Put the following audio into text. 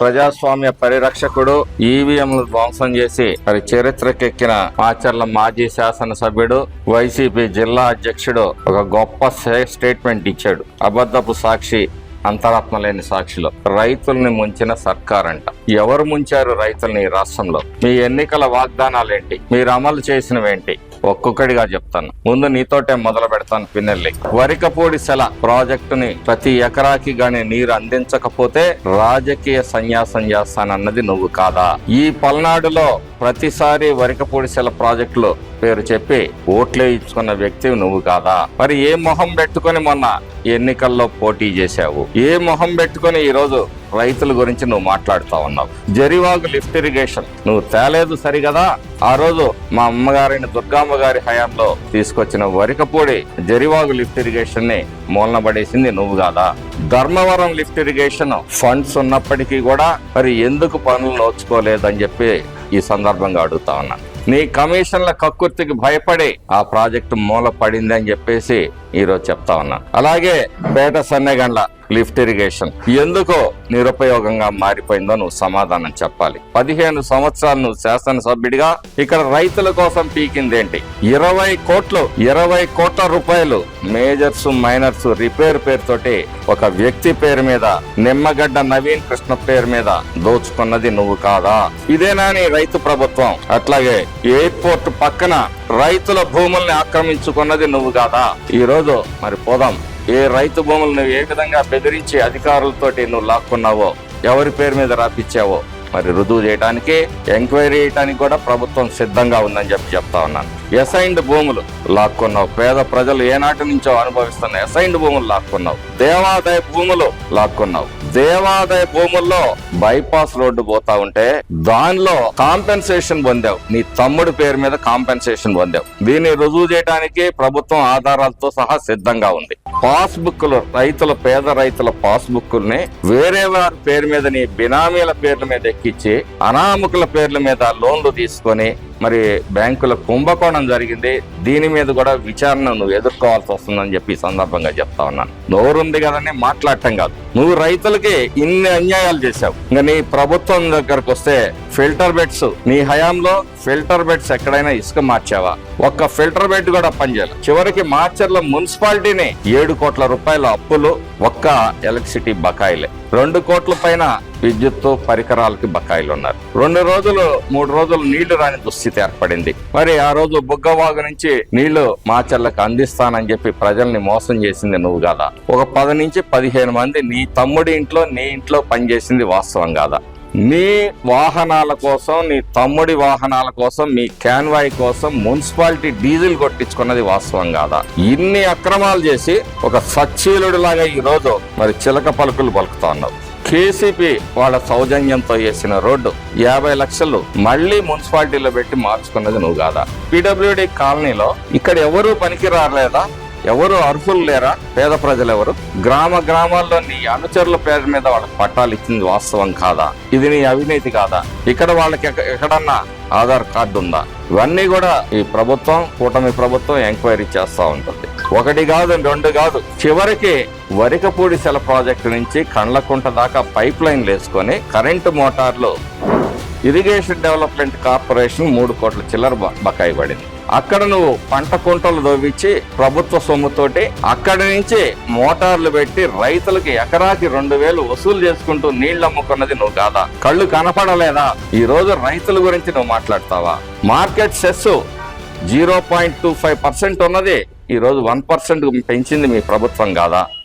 ప్రజాస్వామ్య పరిరక్షకుడు ఈవీఎంలు ధ్వంసం చేసి మరి చరిత్రకెక్కిన ఆచర్ల మాజీ శాసనసభ్యుడు వైసీపీ జిల్లా అధ్యక్షుడు ఒక గొప్ప స్టేట్మెంట్ ఇచ్చాడు. అబద్ధపు సాక్షి అంతరాత్మ లేని సాక్షిలో. రైతుల్ని ముంచిన సర్కార్ అంట ఎవరు ముంచారు రైతుల్ని రాష్ట్రంలో? మీ ఎన్నికల వాగ్దానాలేంటి? మీరు అమలు చేసినవేంటి? ఒక్కొక్కడిగా చెప్తాను. ముందు నీతోటే మొదలు పెడతాను పిన్నెల్లి వరికపూడి సెల ప్రాజెక్టుని ప్రతి ఎకరాకి గాని నీరు అందించకపోతే రాజకీయ సన్యాసం చేస్తానన్నది నువ్వు కాదా? ఈ పల్నాడులో ప్రతిసారి వరికపూడి సెల ప్రాజెక్టులో పేరు చెప్పి ఓట్లే ఇచ్చుకున్న వ్యక్తి నువ్వు కాదా? మరి ఏ మొహం పెట్టుకొని మొన్న ఎన్నికల్లో పోటీ చేశావు? ఏ మొహం పెట్టుకొని ఈరోజు రైతుల గురించి నువ్వు మాట్లాడుతా ఉన్నావు? జరివాగు లిఫ్ట్ ఇరిగేషన్. నువ్వు తేలేదు సరిగదా? ఆ రోజు మా అమ్మగారైన దుర్గామ్మ గారి హయాంలో తీసుకొచ్చిన వరికపూడి జరివాగు లిఫ్ట్ ఇరిగేషన్ని మూలనబడేసింది నువ్వు కాదా? ధర్మవరం లిఫ్ట్ ఇరిగేషన్ ఫండ్స్ ఉన్నప్పటికీ కూడా మరి ఎందుకు పనులు నోచుకోలేదని చెప్పి ఈ సందర్భంగా అడుగుతా ఉన్నాను నీ కమిషన్ల కక్కుర్తికి భయపడి ఆ ప్రాజెక్టు మూల పడింది అని చెప్పేసి ఈరోజు చెప్తా ఉన్నాను అలాగే పేట సన్నెగండ్ల లిఫ్ట్ ఇరిగేషన్ ఎందుకో నిరుపయోగంగా మారిపోయిందో నువ్వు సమాధానం చెప్పాలి. పదిహేను సంవత్సరాలు నువ్వు శాసనసభ్యుడిగా ఇక్కడ రైతుల కోసం పీకిందేంటి? ఇరవై కోట్లు ఇరవై కోట్ల రూపాయలు మేజర్స్ మైనర్స్ రిపేర్ పేరుతోటి ఒక వ్యక్తి పేరు మీద నిమ్మగడ్డ నవీన్ కృష్ణ పేరు మీద దోచుకున్నది నువ్వు కాదా? ఇదేనా నీ రైతు ప్రభుత్వం? అట్లాగే ఎయిర్పోర్ట్ పక్కన రైతుల భూముల్ని ఆక్రమించుకున్నది నువ్వు కాదా? ఈ రోజు మరి పోదాం. ఏ రైతు భూములు నువ్వు ఏ విధంగా బెదిరించి అధికారులతోటి నువ్వు లాక్కున్నావో ఎవరి పేరు మీద రాపిచ్చావో మరి రుజువు చేయడానికి ఎంక్వైరీ చేయడానికి కూడా ప్రభుత్వం సిద్ధంగా ఉందని చెప్పి చెప్తా ఉన్నాను. ఎసైన్డ్ భూములు లాక్కున్నావు. పేద ప్రజలు ఏనాటి నుంచో అనుభవిస్తున్న ఎసైన్డ్ భూములు లాక్కున్నావు. దేవాదాయ భూములు లాక్కున్నావు. దేవాదాయ భూముల్లో బైపాస్ రోడ్డు పోతా ఉంటే దానిలో కాంపెన్సేషన్ పొందావు. నీ తమ్ముడి పేరు మీద కాంపెన్సేషన్ పొందావు. దీన్ని రుజువు చేయడానికి ప్రభుత్వం ఆధారాలతో సహా సిద్ధంగా ఉంది. పాస్ బుక్లు రైతుల పేద రైతుల పాస్ బుక్కుల్ని వేరే వారి పేరు మీద నీ బినామీల పేర్ల మీద ఇచ్చే అనామకుల పేర్ల మీద లోన్లు తీసుకొని మరి బ్యాంకుల కుంభకోణం జరిగింది. దీని మీద కూడా విచారణ నువ్వు ఎదుర్కోవాల్సి వస్తుందని చెప్పి సందర్భంగా చెప్తా ఉన్నాను నోరుంది కదని మాట్లాడటం కాదు. నువ్వు రైతులకి ఇన్ని అన్యాయాలు చేశావు. ఇంకా నీ ప్రభుత్వం దగ్గరకు వస్తే ఫిల్టర్ బెడ్స్ నీ హయాంలో ఫిల్టర్ బెడ్స్ ఎక్కడైనా ఇసుక మార్చావా? ఒక్క ఫిల్టర్ బెడ్ కూడా పనిచేయాలి. చివరికి మార్చర్ల మున్సిపాలిటీని ఏడు కోట్ల రూపాయల అప్పులు ఒక్క ఎలక్ట్రిసిటీ బకాయిలే. రెండు కోట్ల పైన విద్యుత్తు పరికరాలకి బకాయిలు ఉన్నారు రెండు రోజులు మూడు రోజులు నీళ్ళు రాని దుస్థితి ఏర్పడింది. మరి ఆ రోజు బుగ్గవాగు నుంచి నీళ్ళు మాచర్లకు అందిస్తానని చెప్పి ప్రజల్ని మోసం చేసింది నువ్వు కాదా? ఒక పది నుంచి పదిహేను మంది నీ తమ్ముడి ఇంట్లో నీ ఇంట్లో పనిచేసింది వాస్తవం కాదా? నీ వాహనాల కోసం నీ తమ్ముడి వాహనాల కోసం మీ క్యాన్వాయ్ కోసం మున్సిపాలిటీ డీజిల్ కొట్టించుకున్నది వాస్తవం కాదా? ఇన్ని అక్రమాలు చేసి ఒక సచ్చీలుడు లాగా ఈ రోజు మరి చిలక పలుకులు పలుకుతా ఉన్నావు. కేసీపీ వాళ్ళ సౌజన్యంతో చేసిన రోడ్డు యాభై లక్షలు మళ్ళీ మున్సిపాలిటీలో పెట్టి మార్చుకున్నది నువ్వు కాదా? పిడబ్ల్యూడి కాలనీలో ఇక్కడ ఎవరూ పనికి రాలేదా ఎవరు అర్హులు లేరా? పేద ప్రజలు ఎవరు గ్రామ గ్రామాల్లో నీ అనుచరుల పేరు మీద వాళ్ళకి పట్టాలు ఇచ్చింది వాస్తవం కాదా? ఇది నీ అవినీతి కాదా? ఇక్కడ వాళ్ళకి ఎక్కడన్నా ఆధార్ కార్డు ఉందా? ఇవన్నీ కూడా ఈ ప్రభుత్వం కూటమి ప్రభుత్వం ఎంక్వైరీ చేస్తూ ఉంటుంది. ఒకటి కాదు రెండు కాదు. చివరికి వరికపూడి సెల ప్రాజెక్టు నుంచి కండ్లకుంట దాకా పైప్ లైన్లు వేసుకొని కరెంటు మోటార్లు ఇరిగేషన్ డెవలప్మెంట్ కార్పొరేషన్ మూడు కోట్ల చిల్లర బకాయి పడింది. అక్కడ నువ్వు పంట కుంటలు దోవిచ్చి ప్రభుత్వ సొమ్ముతోటి అక్కడి నుంచి మోటార్లు పెట్టి రైతులకి ఎకరాకి రెండు వేలు వసూలు చేసుకుంటూ నీళ్ళు అమ్ముకున్నది నువ్వు కాదా? కళ్ళు కనపడలేదా? ఈ రోజు రైతుల గురించి నువ్వు మాట్లాడతావా? Market cess zero point two five percent ఉన్నది. ఈ రోజు వన్ పర్సెంట్ పెంచింది మీ ప్రభుత్వం కాదా?